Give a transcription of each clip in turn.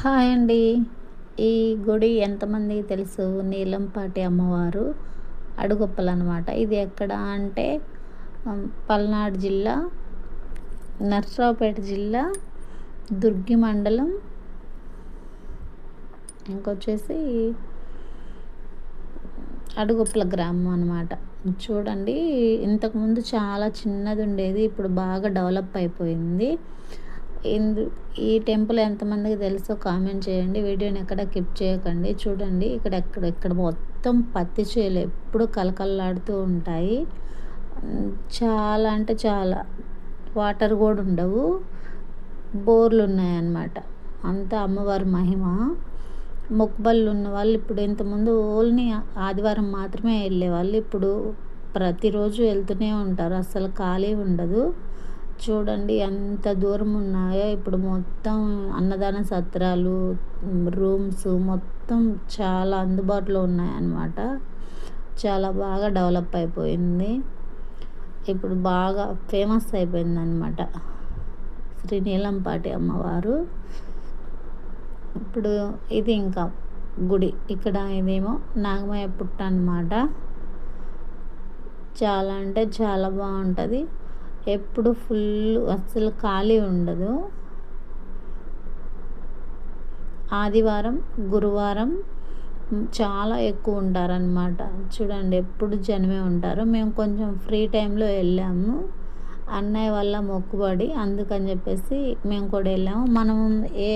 Hi అండి. ఈ గుడి ఎంతమందికి తెలుసు? నీలంపాటి అమ్మవారు అడుగుప్పలు అనమాట ఇది ఎక్కడ అంటే పల్నాడు జిల్లా నర్సరావుపేట జిల్లా దుర్గి మండలం ఇంకొచ్చేసి అడుగుప్పల గ్రామం అనమాట. చూడండి ఇంతకుముందు చాలా చిన్నది ఉండేది ఇప్పుడు బాగా డెవలప్ అయిపోయింది. ఎందు ఈ టెంపుల్ ఎంతమందికి తెలుసో కామెంట్ చేయండి. వీడియోని ఎక్కడ కిప్ చేయకండి. చూడండి ఇక్కడ ఎక్కడ ఇక్కడ మొత్తం పత్తి చేలు ఎప్పుడు కలకల్లాడుతూ ఉంటాయి. చాలా అంటే చాలా. వాటర్ కూడా ఉండవు. బోర్లు ఉన్నాయన్నమాట. అంతా అమ్మవారి మహిమ. మొక్కుబళ్ళు ఉన్న వాళ్ళు ఇప్పుడు ఇంతకుముందు ఓన్లీ ఆదివారం మాత్రమే వెళ్ళేవాళ్ళు. ఇప్పుడు ప్రతిరోజు వెళ్తూనే ఉంటారు. అసలు ఖాళీ ఉండదు. చూడండి ఎంత దూరం ఉన్నాయో. ఇప్పుడు మొత్తం అన్నదాన సత్రాలు రూమ్స్ మొత్తం చాలా అందుబాటులో ఉన్నాయన్నమాట. చాలా బాగా డెవలప్ అయిపోయింది. ఇప్పుడు బాగా ఫేమస్ అయిపోయింది అనమాట శ్రీ నీలంపాటి అమ్మవారు. ఇప్పుడు ఇది ఇంకా గుడి. ఇక్కడ ఇదేమో నాగమయ్య పుట్ట అనమాట చాలా అంటే చాలా బాగుంటుంది. ఎప్పుడు ఫుల్ అస్సలు ఖాళీ ఉండదు. ఆదివారం గురువారం చాలా ఎక్కువ ఉంటారనమాట చూడండి ఎప్పుడు జనమే ఉంటారు. మేము కొంచెం ఫ్రీ టైంలో వెళ్ళాము. అన్నయ్య వల్ల మొక్కుబడి అందుకని చెప్పేసి మేము కూడా వెళ్ళాము. మనం ఏ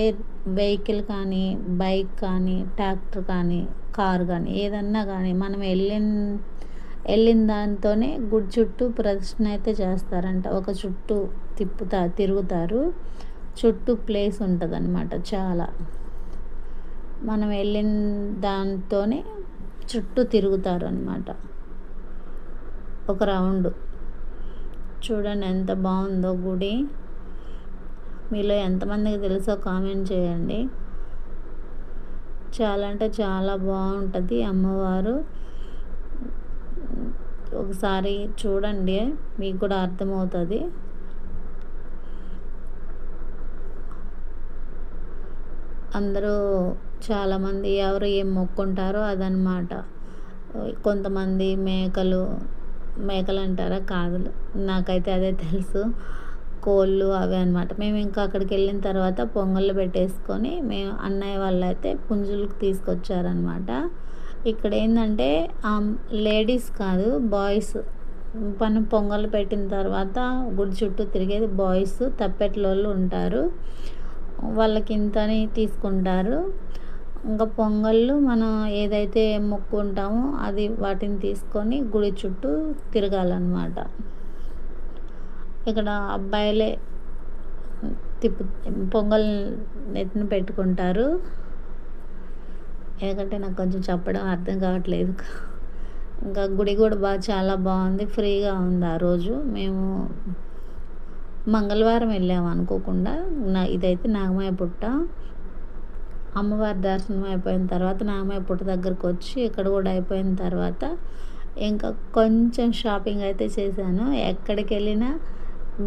వెహికల్ కానీ బైక్ కానీ ట్రాక్టర్ కానీ కార్ కానీ ఏదన్నా కానీ మనం వెళ్ళిన వెళ్ళిన దాంతోనే గుడి చుట్టూ ప్రదర్శన అయితే చేస్తారంట. ఒక చుట్టూ తిప్పుతా తిరుగుతారు. చుట్టూ ప్లేస్ ఉంటుంది అనమాట చాలా. మనం వెళ్ళిన దాంతోనే చుట్టూ తిరుగుతారు అనమాట ఒక రౌండ్. చూడండి ఎంత బాగుందో గుడి. మీలో ఎంతమందికి తెలుసో కామెంట్ చేయండి. చాలా అంటే చాలా బాగుంటుంది అమ్మవారు. ఒకసారి చూడండి మీకు కూడా అర్థమవుతుంది. అందరూ చాలామంది ఎవరు ఏం మొక్కుంటారో అదనమాట కొంతమంది మేకలు మేకలు అంటారా కాదులు నాకైతే అదే తెలుసు. కోళ్ళు అవి అనమాట మేము ఇంకా అక్కడికి వెళ్ళిన తర్వాత పొంగళ్ళు పెట్టేసుకొని మేము అన్నయ్య వాళ్ళు అయితే పుంజులకు తీసుకొచ్చారనమాట ఇక్కడ ఏంటంటే లేడీస్ కాదు బాయ్స్. పని పొంగల్ పెట్టిన తర్వాత గుడి చుట్టూ తిరిగేది బాయ్స్ తప్పెట్లోళ్ళు ఉంటారు. వాళ్ళకి ఇంతని తీసుకుంటారు. ఇంకా పొంగళ్ళు మనం ఏదైతే మొక్కుంటామో అది వాటిని తీసుకొని గుడి చుట్టూ తిరగాలన్నమాట. ఇక్కడ అబ్బాయిలే తిప్పు పొంగల్ నెత్తిన పెట్టుకుంటారు. ఎందుకంటే నాకు కొంచెం చెప్పడం అర్థం కావట్లేదు. ఇంకా గుడి కూడా బాగా చాలా బాగుంది. ఫ్రీగా ఉంది ఆ రోజు. మేము మంగళవారం వెళ్ళాము అనుకోకుండా. నా ఇదైతే నాగమయ్య పుట్ట. అమ్మవారి దర్శనం అయిపోయిన తర్వాత నాగమయ్య పుట్ట దగ్గరకు వచ్చి ఇక్కడ కూడా అయిపోయిన తర్వాత ఇంకా కొంచెం షాపింగ్ అయితే చేశాను. ఎక్కడికి వెళ్ళినా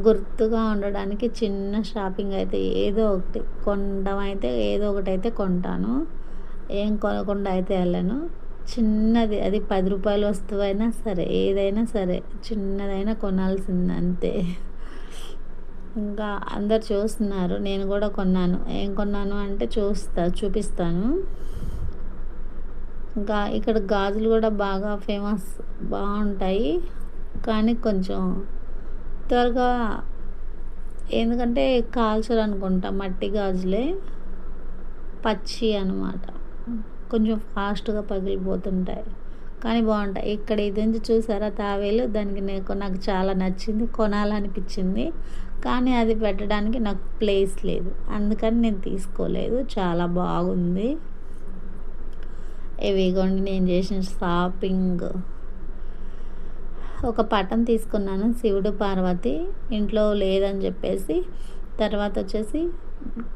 గుర్తుగా ఉండడానికి చిన్న షాపింగ్ అయితే ఏదో ఒకటి కొనడం అయితే ఏదో ఒకటి అయితే కొంటాను. ఏం కొనకుండా అయితే వెళ్ళను. చిన్నది అది పది రూపాయల వస్తువైనా సరే ఏదైనా సరే చిన్నదైనా కొనాల్సింది అంతే. ఇంకా అందరు చూస్తున్నారు నేను కూడా కొన్నాను. ఏం కొన్నాను అంటే చూస్తా చూపిస్తాను. ఇంకా ఇక్కడ గాజులు కూడా బాగా ఫేమస్ బాగుంటాయి. కానీ కొంచెం త్వరగా ఎందుకంటే కాల్చరు అనుకుంటా మట్టి గాజులే. పచ్చి అనమాట కొంచెం ఫాస్ట్గా పగిలిపోతుంటాయి. కానీ బాగుంటాయి. ఇక్కడ ఇది నుంచి చూసారా తావేలు? దానికి నేను నాకు చాలా నచ్చింది. కొనాలనిపించింది. కానీ అది పెట్టడానికి నాకు ప్లేస్ లేదు. అందుకని నేను తీసుకోలేదు. చాలా బాగుంది. ఇవిగోండి నేను చేసిన షాపింగ్. ఒక పటం తీసుకున్నాను. శివుడు పార్వతి. ఇంట్లో లేదని చెప్పేసి తర్వాత వచ్చేసి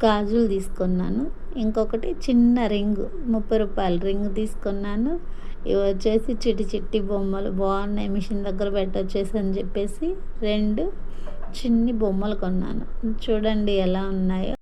గాజులు తీసుకున్నాను. ఇంకొకటి చిన్న రింగ్ ముప్పై రూపాయల రింగ్ తీసుకున్నాను. ఇవి వచ్చేసి చిట్టి చిట్టి బొమ్మలు బాగున్నాయి మిషన్ దగ్గర పెట్టొచ్చేసి అని చెప్పేసి రెండు చిన్ని బొమ్మలు కొన్నాను. చూడండి ఎలా ఉన్నాయో.